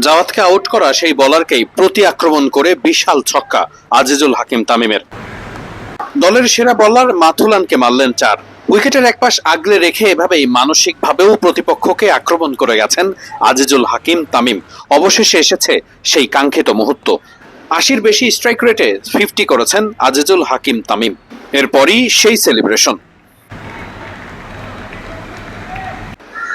জাওয়াতকে out করা সেই বলারকেই প্রতি আক্রমণ করে বিশাল ছক্কা, আজিজুল হাকিম তামিমের। দলের সেরা বলার মাথুলানকে মারলেন চার। উইকেটের একপাশ আগলে রেখে এভাবেই মানসিকভাবেও প্রতিপক্ষকে আক্রমণ করে গেছেন আজিজুল হাকিম তামিম। অবশেষে এসেছে সেই কাঙ্ক্ষিত মুহূর্ত। আশির বেশি স্ট্রাইক রেটে ফিফটি করেছেন আজিজুল হাকিম তামিম। এরপরই সেই সেলিব্রেশন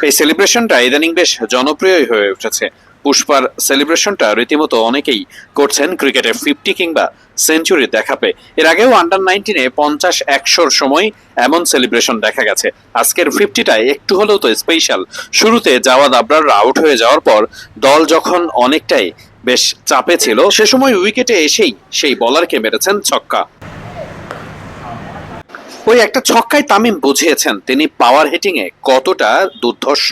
এই সেলিব্রেশনটা ইদানিং বেশ জনপ্রিয়ই হয়ে উঠেছে। পুষ্পার সেলিব্রেশনটা রীতিমতো অনেকেই করছেন ক্রিকেটে ফিফটি কিংবা সেঞ্চুরি দেখা পেয়ে। এর আগেও আন্ডার নাইনটিনে পঞ্চাশ, একশোর সময় এমন সেলিব্রেশন দেখা গেছে। আজকের ফিফটিটা একটু হলেও তো স্পেশাল শুরুতে জাওয়াদ আবরার আউট হয়ে যাওয়ার পর দল যখন অনেকটাই বেশ চাপে ছিল, সে সময় উইকেটে এসেই সেই বলারকে মেরেছেন ছক্কা। ওই একটা ছক্কায় তামিম বুঝিয়েছেন তিনি পাওয়ার হিটিং এ কতটা দুর্ধর্ষ।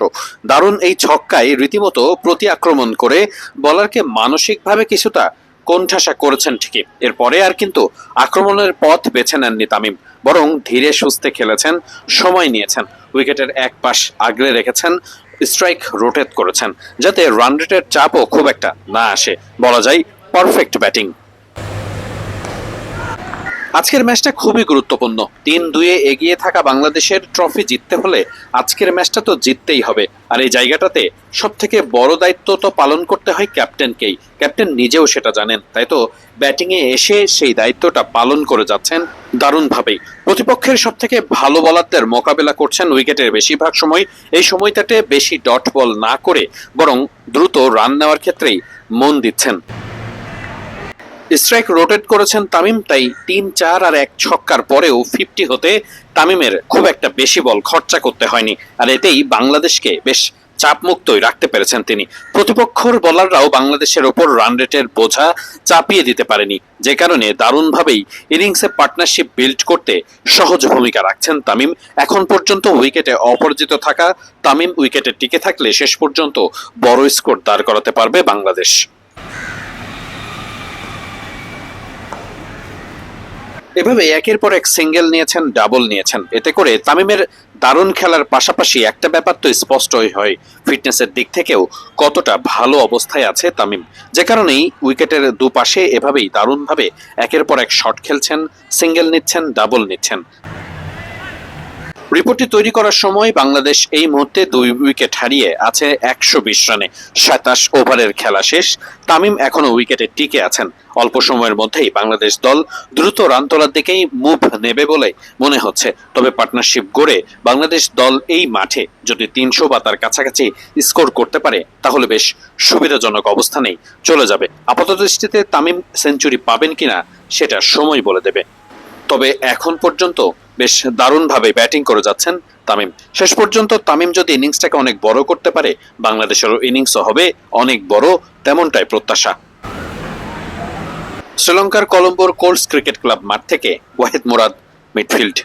দারুণ এই ছক্কায় রীতিমতো প্রতি আক্রমণ করে বলারকে মানসিকভাবে কিছুটা কোণঠাসা করেছেন ঠিকই। এরপরে আর কিন্তু আক্রমণের পথ বেছে নেননি তামিম, বরং ধীরে সুস্থে খেলেছেন, সময় নিয়েছেন, উইকেটের এক পাশ আগলে রেখেছেন স্ট্রাইক রোটেট করেছেন, যাতে রান রেটের চাপও খুব একটা না আসে। বলা যায় পারফেক্ট ব্যাটিং আজকের ম্যাচটা খুবই গুরুত্বপূর্ণ। তিন দুয়ে এগিয়ে থাকা বাংলাদেশের ট্রফি জিততে হলে আজকের ম্যাচটা তো জিততেই হবে। আর এই জায়গাটাতে সব থেকে বড় দায়িত্ব তো পালন করতে হয় ক্যাপ্টেনকেই। ক্যাপ্টেন নিজেও সেটা জানেন। তাই তো ব্যাটিংয়ে এসে সেই দায়িত্বটা পালন করে যাচ্ছেন দারুণভাবেই। প্রতিপক্ষের সব থেকে ভালো বলারদের মোকাবেলা করছেন উইকেটের বেশিরভাগ সময়। এই সময়টাতে বেশি ডট বল না করে বরং দ্রুত রান নেওয়ার ক্ষেত্রেই মন দিচ্ছেন। স্ট্রাইক রোটেট করেছেন তামিম, তাই তিন, চার আর এক ছক্কার পরেও ফিফটি হতে তামিমের খুব একটা বেশি বল খরচা করতে হয়নি। আর এতেই বাংলাদেশকে বেশ চাপমুক্তই রাখতে পেরেছেন তিনি। প্রতিপক্ষর বলাররাও বাংলাদেশের ওপর রান রেটের বোঝা চাপিয়ে দিতে পারেনি। যে কারণে দারুণভাবেই ইনিংসে পার্টনারশিপ বিল্ড করতে সহজ ভূমিকা রাখছেন তামিম। এখন পর্যন্ত উইকেটে অপরাজিত থাকা তামিম উইকেটে টিকে থাকলে শেষ পর্যন্ত বড় স্কোর দাঁড় করাতে পারবে বাংলাদেশ। এভাবে একের পর এক সিঙ্গেল নিয়েছেন ডাবল নিয়েছেন। এতে করে তামিমের দারুণ খেলার পাশাপাশি একটা ব্যাপার তো স্পষ্টই হয় ফিটনেসের দিক থেকেও কতটা ভালো অবস্থায় আছে তামিম। যে কারণেই উইকেটের দুপাশে এভাবেই দারুণভাবে একের পর এক শট খেলছেন সিঙ্গেল নিচ্ছেন ডাবল নিচ্ছেন। রিপোর্টটি তৈরি করার সময় বাংলাদেশ এই মুহূর্তে দুই উইকেট হারিয়ে আছে একশো বিশ রানে। সাতাশ ওভারের খেলা শেষ। তামিম এখনও উইকেটে টিকে আছেন। অল্প সময়ের মধ্যেই বাংলাদেশ দল দ্রুত রান তোলার দিকেই মুভ নেবে বলে মনে হচ্ছে। তবে পার্টনারশিপ গড়ে বাংলাদেশ দল এই মাঠে যদি তিনশো বা তার কাছাকাছি স্কোর করতে পারে, তাহলে বেশ সুবিধাজনক অবস্থানেই চলে যাবে। আপাত দৃষ্টিতে তামিম সেঞ্চুরি পাবেন কিনা, সেটা সময় বলে দেবে। তবে এখন পর্যন্ত বেশ দারুণভাবে ব্যাটিং করে যাচ্ছেন তামিম। শেষ পর্যন্ত তামিম যদি ইনিংসটাকে অনেক বড় করতে পারে বাংলাদেশের ইনিংসও হবে অনেক বড় তেমনটাই প্রত্যাশা। শ্রীলঙ্কার কলম্বোর কোল্ডস ক্রিকেট ক্লাব মাঠ থেকে ওয়াহিদ মুরাদ, মিডফিল্ড।